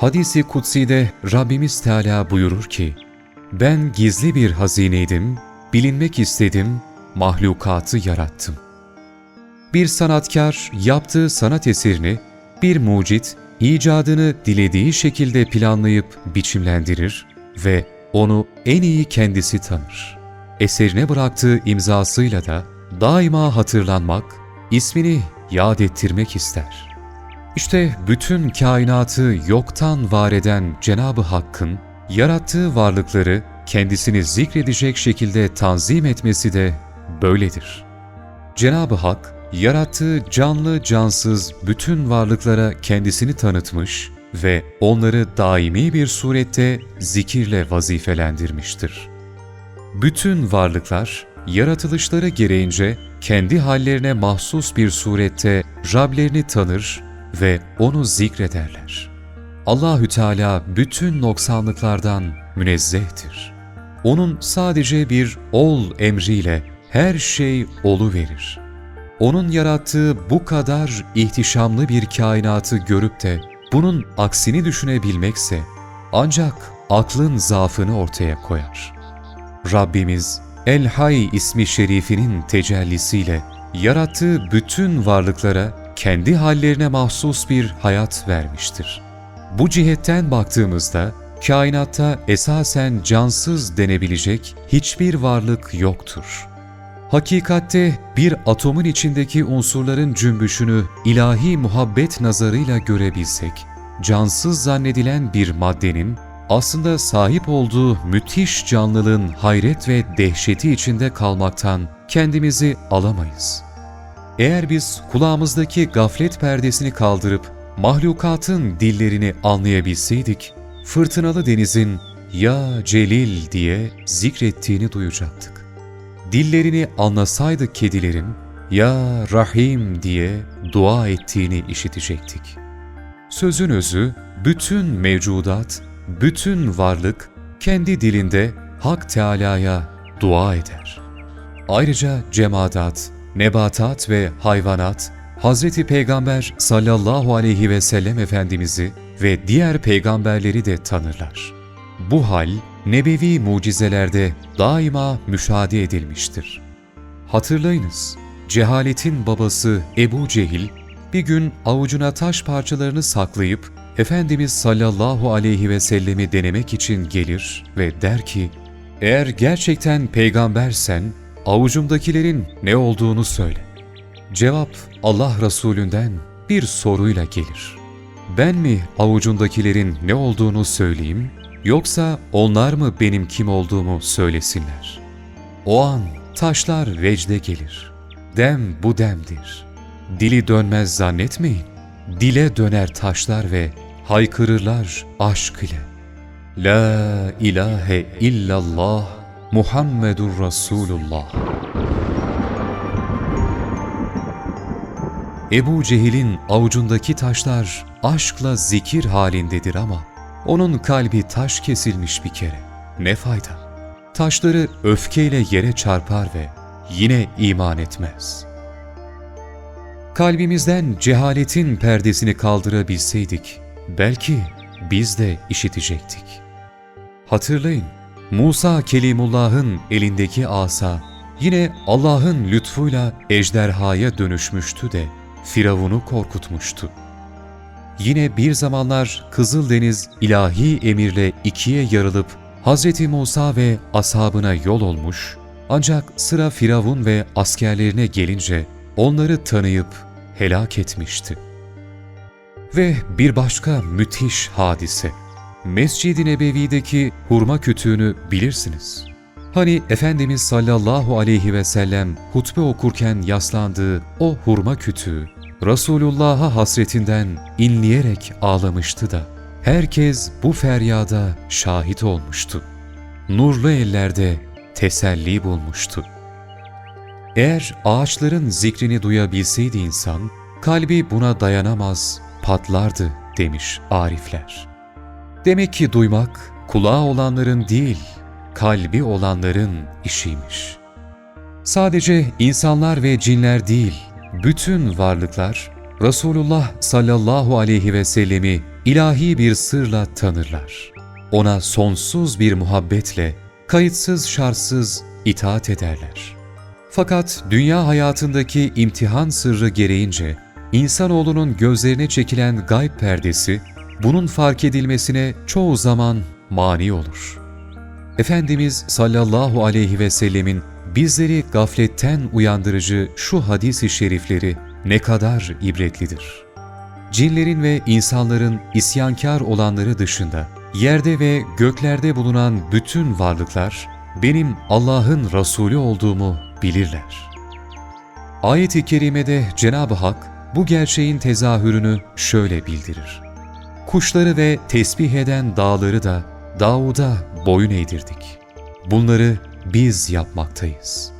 Hadisi kutsi'de Rabbimiz Teala buyurur ki, Ben gizli bir hazineydim, bilinmek istedim, mahlukatı yarattım. Bir sanatkar yaptığı sanat eserini, bir mucit icadını dilediği şekilde planlayıp biçimlendirir ve onu en iyi kendisi tanır. Eserine bıraktığı imzasıyla da daima hatırlanmak, ismini yad ettirmek ister. İşte bütün kainatı yoktan var eden Cenab-ı Hakk'ın yarattığı varlıkları kendisini zikredecek şekilde tanzim etmesi de böyledir. Cenab-ı Hak, yarattığı canlı cansız bütün varlıklara kendisini tanıtmış ve onları daimi bir surette zikirle vazifelendirmiştir. Bütün varlıklar, yaratılışları gereğince kendi hallerine mahsus bir surette Rablerini tanır ve onu zikrederler. Allahü Teala bütün noksanlıklardan münezzehtir. Onun sadece bir ol emriyle her şey olu verir. Onun yarattığı bu kadar ihtişamlı bir kainatı görüp de bunun aksini düşünebilmekse ancak aklın zaafını ortaya koyar. Rabbimiz El Hay ismi şerifinin tecellisiyle yarattığı bütün varlıklara kendi hallerine mahsus bir hayat vermiştir. Bu cihetten baktığımızda kainatta esasen cansız denebilecek hiçbir varlık yoktur. Hakikatte bir atomun içindeki unsurların cümbüşünü ilahi muhabbet nazarıyla görebilsek, cansız zannedilen bir maddenin aslında sahip olduğu müthiş canlılığın hayret ve dehşeti içinde kalmaktan kendimizi alamayız. Eğer biz kulağımızdaki gaflet perdesini kaldırıp mahlukatın dillerini anlayabilseydik, fırtınalı denizin ''Ya Celil'' diye zikrettiğini duyacaktık. Dillerini anlasaydık kedilerin ''Ya Rahim'' diye dua ettiğini işitecektik. Sözün özü, bütün mevcudat, bütün varlık kendi dilinde Hak Teâlâ'ya dua eder. Ayrıca cemadat, nebatat ve hayvanat, Hazreti Peygamber sallallahu aleyhi ve sellem Efendimiz'i ve diğer peygamberleri de tanırlar. Bu hal, nebevi mucizelerde daima müşahede edilmiştir. Hatırlayınız, cehaletin babası Ebu Cehil, bir gün avucuna taş parçalarını saklayıp Efendimiz sallallahu aleyhi ve sellemi denemek için gelir ve der ki, eğer gerçekten peygambersen avucumdakilerin ne olduğunu söyle. Cevap Allah Resulünden bir soruyla gelir. Ben mi avucundakilerin ne olduğunu söyleyeyim, yoksa onlar mı benim kim olduğumu söylesinler? O an taşlar vecde gelir. Dem bu demdir. Dili dönmez zannetmeyin. Dile döner taşlar ve haykırırlar aşk ile. La ilahe illallah Muhammedur Resulullah. Ebu Cehil'in avucundaki taşlar aşkla zikir halindedir ama onun kalbi taş kesilmiş bir kere. Ne fayda? Taşları öfkeyle yere çarpar ve yine iman etmez. Kalbimizden cehaletin perdesini kaldırabilseydik, belki biz de işitecektik. Hatırlayın, Musa Kelimullah'ın elindeki asa yine Allah'ın lütfuyla ejderhaya dönüşmüştü de Firavun'u korkutmuştu. Yine bir zamanlar Kızıldeniz ilahi emirle ikiye yarılıp Hz. Musa ve ashabına yol olmuş ancak sıra Firavun ve askerlerine gelince onları tanıyıp helak etmişti. Ve bir başka müthiş hadise. Mescid-i Nebevi'deki hurma kütüğünü bilirsiniz. Hani Efendimiz sallallahu aleyhi ve sellem hutbe okurken yaslandığı o hurma kütüğü, Resulullah'a hasretinden inleyerek ağlamıştı da, herkes bu feryada şahit olmuştu. Nurlu ellerde teselli bulmuştu. Eğer ağaçların zikrini duyabilseydi insan, kalbi buna dayanamaz, patlardı demiş arifler. Demek ki duymak, kulağı olanların değil, kalbi olanların işiymiş. Sadece insanlar ve cinler değil, bütün varlıklar Resulullah sallallahu aleyhi ve sellemi ilahi bir sırla tanırlar. Ona sonsuz bir muhabbetle, kayıtsız şartsız itaat ederler. Fakat dünya hayatındaki imtihan sırrı gereğince, insanoğlunun gözlerine çekilen gayb perdesi, bunun fark edilmesine çoğu zaman mani olur. Efendimiz sallallahu aleyhi ve sellemin bizleri gafletten uyandırıcı şu hadis-i şerifleri ne kadar ibretlidir. Cinlerin ve insanların isyankar olanları dışında, yerde ve göklerde bulunan bütün varlıklar, benim Allah'ın Resulü olduğumu bilirler. Ayet-i Kerime'de Cenab-ı Hak bu gerçeğin tezahürünü şöyle bildirir. Kuşları ve tesbih eden dağları da Davud'a boyun eğdirdik. Bunları biz yapmaktayız.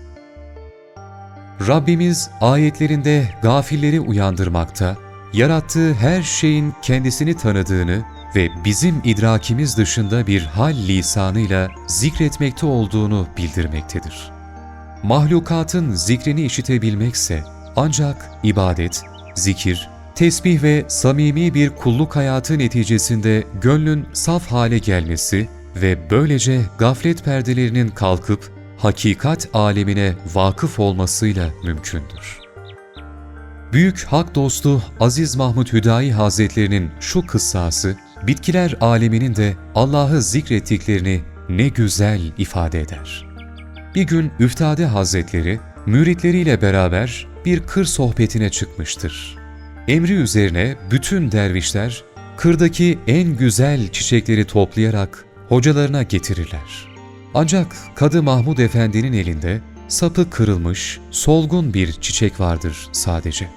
Rabbimiz ayetlerinde gafilleri uyandırmakta, yarattığı her şeyin kendisini tanıdığını ve bizim idrakimiz dışında bir hal lisanıyla zikretmekte olduğunu bildirmektedir. Mahlukatın zikrini işitebilmekse ancak ibadet, zikir, tesbih ve samimi bir kulluk hayatı neticesinde gönlün saf hale gelmesi ve böylece gaflet perdelerinin kalkıp hakikat alemine vakıf olmasıyla mümkündür. Büyük hak dostu Aziz Mahmud Hüdayi Hazretlerinin şu kıssası, bitkiler aleminin de Allah'ı zikrettiklerini ne güzel ifade eder. Bir gün Üftade Hazretleri, müritleriyle beraber bir kır sohbetine çıkmıştır. Emri üzerine bütün dervişler, kırdaki en güzel çiçekleri toplayarak hocalarına getirirler. Ancak Kadı Mahmud Efendi'nin elinde sapı kırılmış, solgun bir çiçek vardır sadece.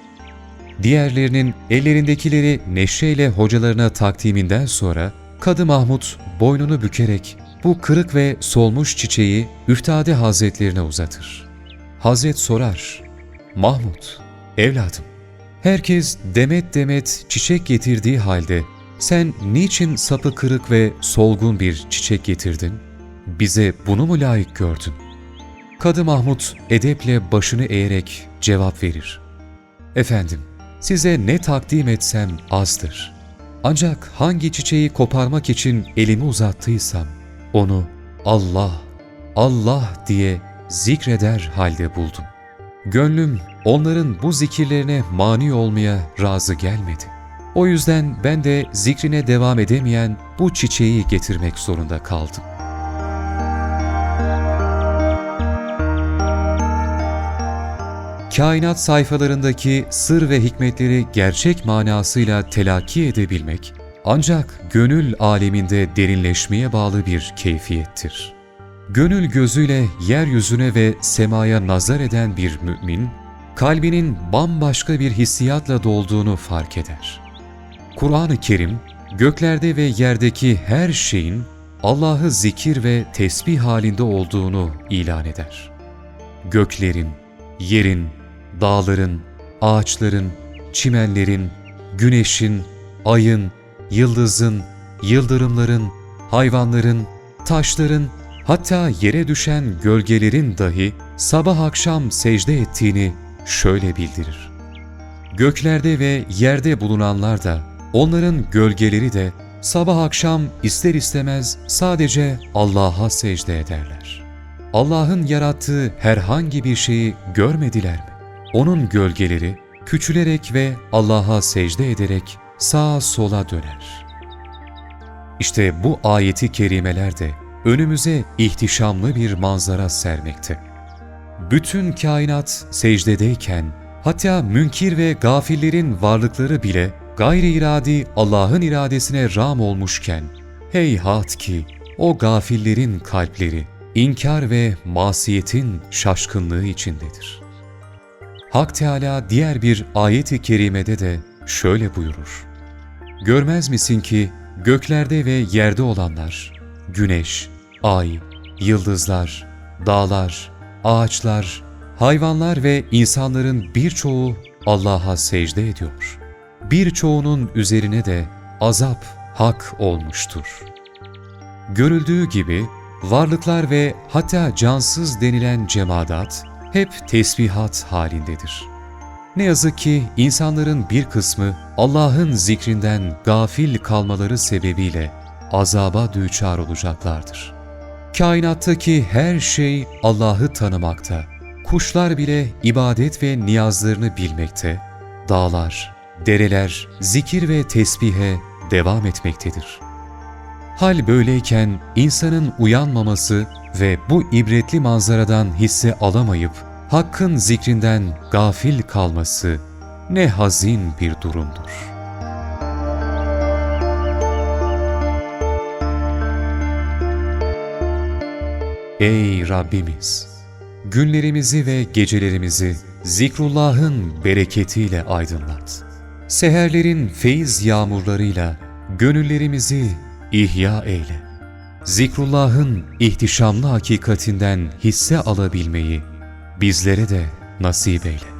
Diğerlerinin ellerindekileri neşeyle hocalarına takdiminden sonra Kadı Mahmud boynunu bükerek bu kırık ve solmuş çiçeği Üftade Hazretlerine uzatır. Hazret sorar, Mahmud, evladım, herkes demet demet çiçek getirdiği halde sen niçin sapı kırık ve solgun bir çiçek getirdin? Bize bunu mu layık gördün? Kadı Mahmud edeple başını eğerek cevap verir. Efendim, size ne takdim etsem azdır. Ancak hangi çiçeği koparmak için elimi uzattıysam, onu Allah, Allah diye zikreder halde buldum. Gönlüm onların bu zikirlerine mani olmaya razı gelmedi. O yüzden ben de zikrine devam edemeyen bu çiçeği getirmek zorunda kaldım. Kainat sayfalarındaki sır ve hikmetleri gerçek manasıyla telakki edebilmek, ancak gönül aleminde derinleşmeye bağlı bir keyfiyettir. Gönül gözüyle yeryüzüne ve semaya nazar eden bir mümin, kalbinin bambaşka bir hissiyatla dolduğunu fark eder. Kur'an-ı Kerim, göklerde ve yerdeki her şeyin Allah'ı zikir ve tesbih halinde olduğunu ilan eder. Göklerin, yerin, dağların, ağaçların, çimenlerin, güneşin, ayın, yıldızın, yıldırımların, hayvanların, taşların, hatta yere düşen gölgelerin dahi sabah akşam secde ettiğini şöyle bildirir. Göklerde ve yerde bulunanlar da, onların gölgeleri de sabah akşam ister istemez sadece Allah'a secde ederler. Allah'ın yarattığı herhangi bir şeyi görmediler mi? Onun gölgeleri küçülerek ve Allah'a secde ederek sağa sola döner. İşte bu ayeti kerimeler de önümüze ihtişamlı bir manzara sermekte. Bütün kainat secdedeyken, hatta münkir ve gafillerin varlıkları bile gayri iradi Allah'ın iradesine ram olmuşken, heyhat ki o gafillerin kalpleri inkar ve masiyetin şaşkınlığı içindedir. Hak Teala diğer bir ayet-i kerimede de şöyle buyurur. Görmez misin ki göklerde ve yerde olanlar, güneş, ay, yıldızlar, dağlar, ağaçlar, hayvanlar ve insanların birçoğu Allah'a secde ediyor. Birçoğunun üzerine de azap hak olmuştur. Görüldüğü gibi varlıklar ve hatta cansız denilen cemadat hep tesbihat halindedir. Ne yazık ki insanların bir kısmı Allah'ın zikrinden gafil kalmaları sebebiyle azaba düçar olacaklardır. Kainattaki her şey Allah'ı tanımakta. Kuşlar bile ibadet ve niyazlarını bilmekte. Dağlar, dereler zikir ve tesbihe devam etmektedir. Hal böyleyken insanın uyanmaması ve bu ibretli manzaradan hisse alamayıp Hakk'ın zikrinden gafil kalması ne hazin bir durumdur. Ey Rabbimiz! Günlerimizi ve gecelerimizi zikrullahın bereketiyle aydınlat. Seherlerin feyiz yağmurlarıyla gönüllerimizi ihya eyle. Zikrullahın ihtişamlı hakikatinden hisse alabilmeyi bizlere de nasip eyle.